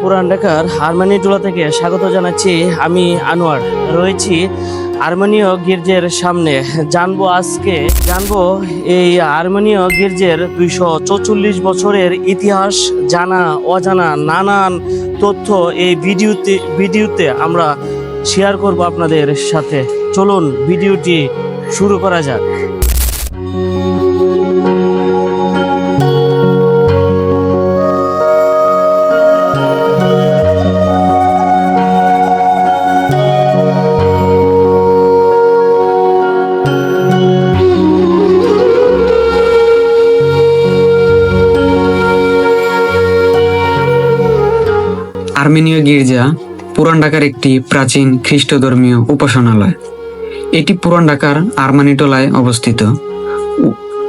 পুরান ঢাকার হারমানি টোলা থেকে স্বাগত জানাচ্ছি আমি আনোয়ার। রয়েছি আর্মেনীয় গির্জের সামনে। জানব আজকে, জানব এই আর্মেনীয় গির্জের দুইশো বছরের ইতিহাস, জানা, অজানা, নানান তথ্য এই ভিডিওতে ভিডিওতে আমরা শেয়ার করব আপনাদের সাথে। চলুন, ভিডিওটি শুরু করা যাক। আর্মেনীয় গির্জা পুরান ঢাকার একটি প্রাচীন খ্রিস্ট ধর্মীয় উপাসনালয়। এটি পুরান ঢাকার আর্মানিটোলায় অবস্থিত।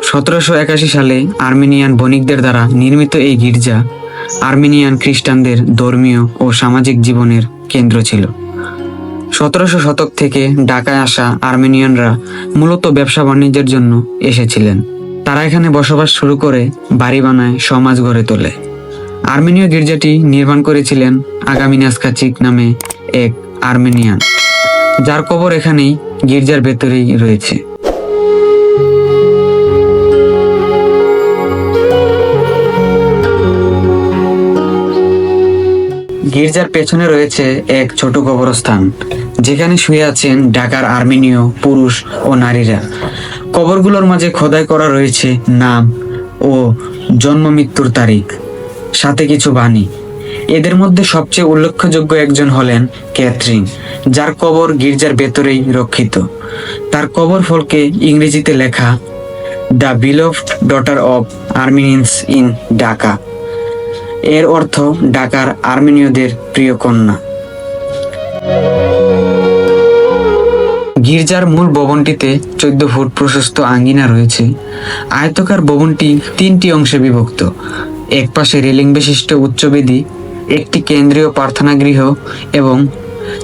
সতেরোশো একাশি সালে আর্মেনিয়ান বণিকদের দ্বারা নির্মিত এই গির্জা আর্মেনিয়ান খ্রিস্টানদের ধর্মীয় ও সামাজিক জীবনের কেন্দ্র ছিল। সতেরোশো শতক থেকে ঢাকায় আসা আর্মেনিয়ানরা মূলত ব্যবসা বাণিজ্যের জন্য এসেছিলেন। তারা এখানে বসবাস শুরু করে বাড়ি বানায়, সমাজ গড়ে তোলে। আর্মেনীয় গির্জাটি নির্মাণ করেছিলেন আগামিনাস কাচিক নামে এক আর্মেনিয়ান, যার কবর এখানেই গির্জার ভেতরেই রয়েছে। গির্জার পেছনে রয়েছে এক ছোট কবরস্থান, যেখানে শুয়ে আছেন ঢাকার আর্মেনীয় পুরুষ ও নারীরা। কবরগুলোর মাঝে খোদাই করা রয়েছে নাম ও জন্ম মৃত্যুর তারিখ। সাথে কিছু বাণী। এদের মধ্যে সবচেয়ে উল্লেখযোগ্য একজন হলেন ক্যাথরিন, যার কবর গির্জার ভেতরেই রক্ষিত। তার কবর ফলকে ইংরেজিতে লেখা, the beloved daughter of Armenians in Dhaka এর অর্থ, ঢাকার আর্মেনীয়দের প্রিয় কন্যা গির্জার মূল ভবনটিতে চোদ্দ ফুট প্রশস্ত আঙ্গিনা রয়েছে। আয়তকার ভবনটি তিনটি অংশে বিভক্ত। এক পাশে রেলিং বিশিষ্ট উচ্চবেদী, একটি কেন্দ্রীয় প্রার্থনা গৃহ এবং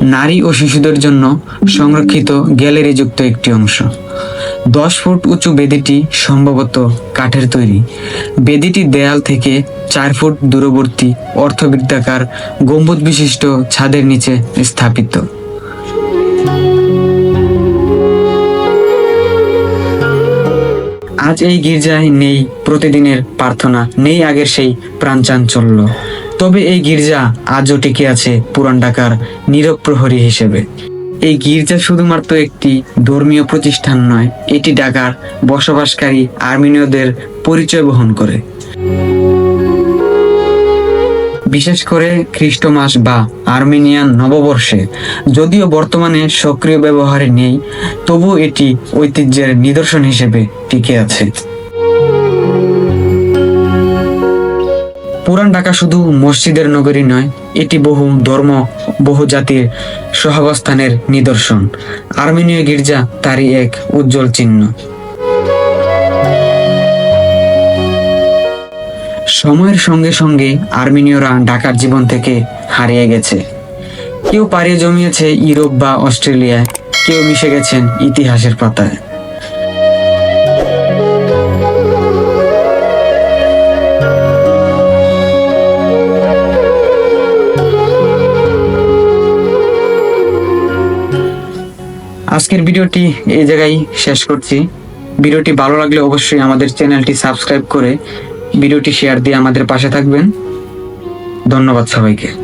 নারী ও শিশুদের জন্য সংরক্ষিত গ্যালারি যুক্ত একটি অংশ। দশ ফুট উঁচু বেদিটি সম্ভবত কাঠের তৈরি। বেদিটি দেয়াল থেকে চার ফুট দূরবর্তী অর্থবৃত্তাকার গম্বুজ বিশিষ্ট ছাদের নিচে স্থাপিত। আজ এই গির্জায় নেই, প্রতিদিনের প্রার্থনা, নেই আগের সেই প্রাণচাঞ্চল্য। তবে এই গির্জা আজও টিকে আছে পুরান ঢাকার নীরব প্রহরী হিসেবে। এই গির্জা শুধুমাত্র একটি ধর্মীয় প্রতিষ্ঠান নয়, এটি ঢাকার বসবাসকারী আর্মেনীয়দের পরিচয় বহন করে। বিশেষ করে খ্রিস্ট মাস বা আর্মেনিয়ান নববর্ষে, যদিও বর্তমানে সক্রিয় ব্যবহারে নেই, তবু এটি ঐতিহ্যের নিদর্শন হিসেবে টিকে আছে। পুরান ঢাকা শুধু মসজিদের নগরী নয়, এটি বহু ধর্ম, বহু জাতির সহাবস্থানের নিদর্শন। আর্মেনীয় গির্জা তারই এক উজ্জ্বল চিহ্ন। সময়ের সঙ্গে সঙ্গে আর্মেনীয়রা ঢাকার জীবন থেকে হারিয়ে গেছে। কেউ পাড়িয়ে জমিয়েছে ইউরোপ বা অস্ট্রেলিয়ায়, কেউ মিশে গেছেন ইতিহাসের পাতায়। আজকের ভিডিওটি এই জায়গায় শেষ করছি। ভিডিওটি ভালো লাগলে অবশ্যই আমাদের চ্যানেলটি সাবস্ক্রাইব করে ভিডিওটি শেয়ার দিয়ে আমাদের পাশে থাকবেন। ধন্যবাদ সবাইকে।